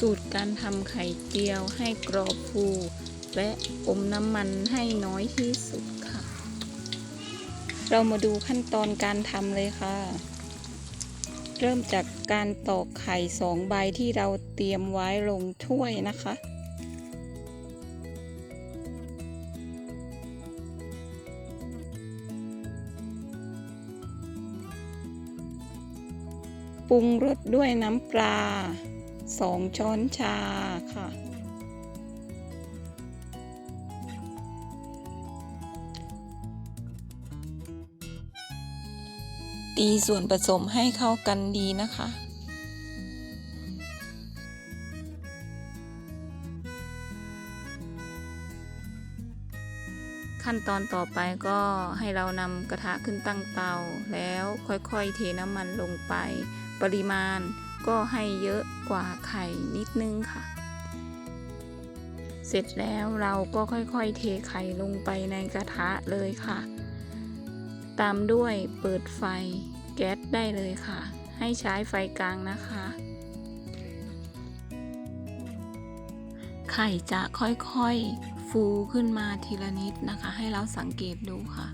สูตรการทำไข่เจียวให้กรอบฟู และอมน้ำมันให้น้อยที่สุดค่ะ เรามาดูขั้นตอนการทำเลยค่ะ เริ่มจากการตอกไข่สองใบที่เราเตรียมไว้ลงถ้วยนะคะปรุงรสด้วยน้ำปลา สองช้อนชาค่ะ ตีส่วนผสมให้เข้ากันดีนะคะขั้นตอนต่อไปก็ให้เรานำกระทะขึ้นตั้งเตา แล้วค่อยๆเทน้ำมันลงไป ปริมาณ ก็ให้เยอะกว่าไข่นิดนึงค่ะ เสร็จแล้วเราก็ค่อยๆ เทไข่ลงไปในกระทะเลยค่ะ ตามด้วยเปิดไฟแก๊สได้เลยค่ะ ให้ใช้ไฟกลางนะคะ ไข่จะค่อยๆ ฟูขึ้นมาทีละนิดนะคะ ให้เราสังเกตดูค่ะ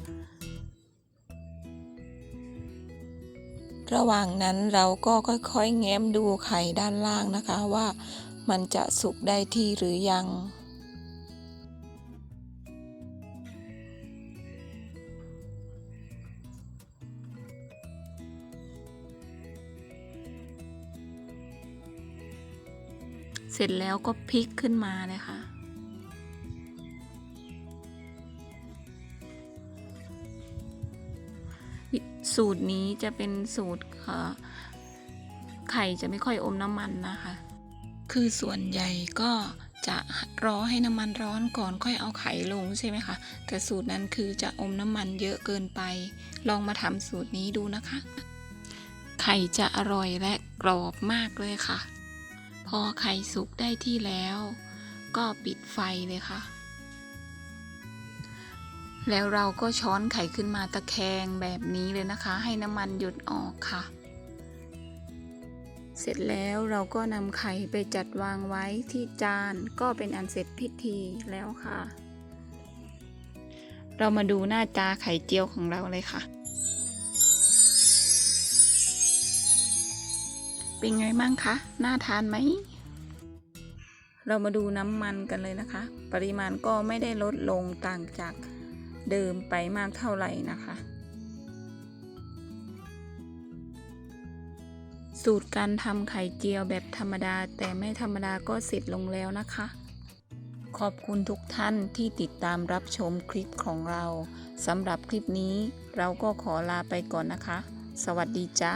ระหว่างนั้นเราก็ค่อยๆ แง้มดูไข่ด้านล่างนะคะว่ามันจะสุกได้ที่หรือยัง เสร็จแล้วก็พลิกขึ้นมาเลยค่ะ สูตรนี้จะเป็นสูตรไข่จะไม่ค่อยอมน้ำมันนะคะ คือส่วนใหญ่ก็จะรอให้น้ำมันร้อนก่อนค่อยเอาไข่ลงใช่ไหมคะ แต่สูตรนั้นคือจะอมน้ำมันเยอะเกินไป ลองมาทำสูตรนี้ดูนะคะ ไข่จะอร่อยและกรอบมากเลยค่ะ พอไข่สุกได้ที่แล้ว ก็ปิดไฟเลยค่ะ แล้วเราก็ช้อนไข่ขึ้นมาตะแคงแบบนี้เลยนะคะ ให้น้ำมันหยดออกค่ะ เสร็จแล้วเราก็นำไข่ไปจัดวางไว้ที่จานก็เป็นอันเสร็จพิธีแล้วค่ะ เรามาดูหน้าตาไข่เจียวของเราเลยค่ะ เป็นไงบ้างคะ น่าทานไหมเรามาดูน้ำมันกันเลยนะคะ ปริมาณก็ไม่ได้ลดลงต่างจาก เดิมไปมากเท่าไหร่นะคะ สูตรการทำไข่เจียวแบบธรรมดาแต่ไม่ธรรมดาก็เสร็จลงแล้วนะคะ ขอบคุณทุกท่านที่ติดตามรับชมคลิปของเราสำหรับคลิปนี้เราก็ขอลาไปก่อนนะคะ สวัสดีจ้า